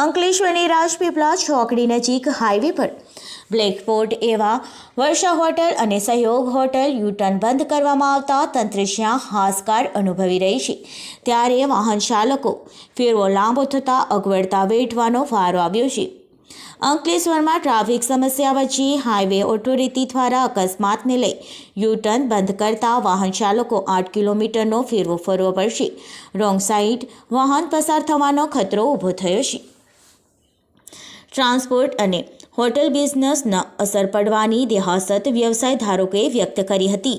અંકલેશ્વરની રાજપીપળા ચોકડી નજીક હાઈવે પર. બ્લેકપોર્ટ એવા વર્ષા હોટલ અને સહયોગ હોટલ યુટર્ન બંધ કરવામાં આવતા તંત્ર જ્યાં હાશકાર અનુભવી રહી છે, ત્યારે વાહન ચાલકો ફેરવો લાંબો થતાં અગવડતા વેઠવાનો વારો આવ્યો છે. અંકલેશ્વરમાં ટ્રાફિક સમસ્યા વચ્ચે હાઈવે ઓથોરિટી દ્વારા અકસ્માતને લઈ યુટર્ન બંધ કરતા વાહન ચાલકો આઠ કિલોમીટરનો ફેરવો ફરવો પડશે. રોંગ સાઈડ વાહન પસાર થવાનો ખતરો ઊભો થયો છે. ટ્રાન્સપોર્ટ અને હોટેલ બિઝનેસના અસર પડવાની દેહાસત વ્યવસાય ધારકોએ વ્યક્ત કરી હતી.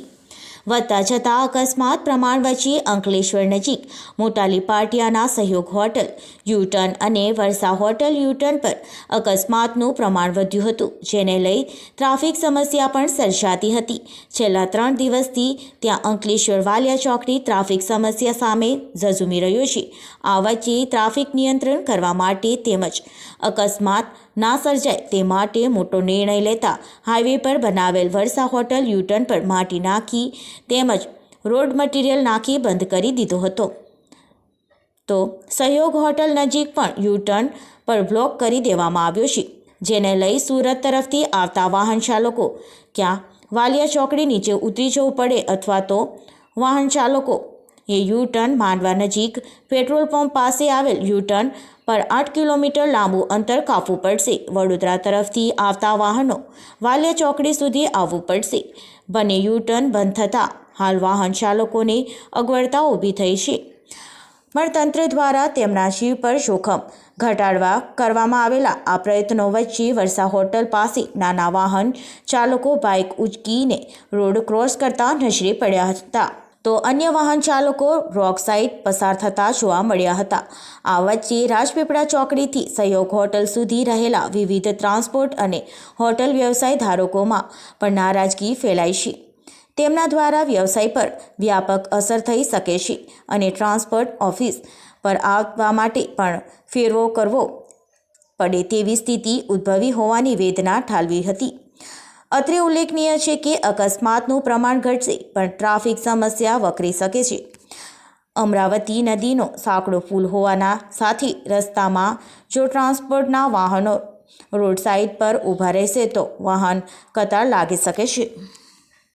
વધતા જતા અકસ્માત પ્રમાણ વચ્ચે અંકલેશ્વર નજીક મોટાલી પાટિયાના સહયોગ હોટલ, યુટર્ન અને વરસા હોટલ યુટર્ન પર અકસ્માતનું પ્રમાણ વધ્યું હતું, જેને લઈ ટ્રાફિક સમસ્યા પણ સર્જાતી હતી. છેલ્લા ત્રણ દિવસથી ત્યાં અંકલેશ્વર વાલિયા ચોકડી ટ્રાફિક સમસ્યા સામે ઝઝુમી રહ્યો છે. આ વચ્ચે ટ્રાફિક નિયંત્રણ કરવા માટે તેમજ અકસ્માત ના સર્જાય તે માટે મોટો નિર્ણય લેતા હાઈવે પર બનાવેલ વરસા હોટલ યુટર્ન પર માટી નાખી તેમજ રોડ મટીરિયલ નાખી બંધ કરી દીધો હતો. તો સહયોગ હોટલ નજીક પણ યુટર્ન પર બ્લોક કરી દેવામાં આવ્યો છે, જેને લઈ સુરત તરફથી આવતા વાહન ચાલકો ક્યાં વાલિયા ચોકડી નીચે ઉતરી જવું પડે અથવા તો વાહન ચાલકો એ યુટર્ન માંડવા નજીક પેટ્રોલ પંપ પાસે આવેલ યુટર્ન પર આઠ કિલોમીટર લાંબુ અંતર કાપવું પડશે. વડોદરા તરફથી આવતા વાહનો વાલિયા ચોકડી સુધી આવવું પડશે. બંને યુટર્ન બંધ થતાં હાલ વાહન ચાલકોને અગવડતા ઊભી થઈ છે. પણ તંત્ર દ્વારા તેમના જીવ પર જોખમ ઘટાડવા કરવામાં આવેલા આ પ્રયત્નો વચ્ચે વરસા હોટલ પાસે નાના વાહન ચાલકો બાઇક ઉચકીને રોડ ક્રોસ કરતા નજરે પડ્યા હતા. તો અન્ય વાહન ચાલકો રોક સાઇડ પસાર થતા જોવા મળ્યા હતા. આ વચ્ચે રાજપીપળા ચોકડીથી સહયોગ હોટલ સુધી રહેલા વિવિધ ટ્રાન્સપોર્ટ અને હોટલ વ્યવસાય ધારકોમાં પણ નારાજગી ફેલાઈ છે. તેમના દ્વારા વ્યવસાય પર વ્યાપક અસર થઈ શકે છે અને ટ્રાન્સપોર્ટ ઓફિસ પર આવવા માટે પણ ફેરવો કરવો પડે તેવી સ્થિતિ ઉદ્ભવી હોવાની વેદના ઠાલવી હતી. અત્રે ઉલ્લેખનીય છે કે અકસ્માતનું પ્રમાણ ઘટશે, પણ ટ્રાફિક સમસ્યા વકરી શકે છે. અમરાવતી નદીનો સાંકડો પુલ હોવાના સાથે રસ્તામાં જો ટ્રાન્સપોર્ટના વાહનો રોડ સાઇડ પર ઊભા રહેશે તો વાહન કતાર લાગી શકે છે.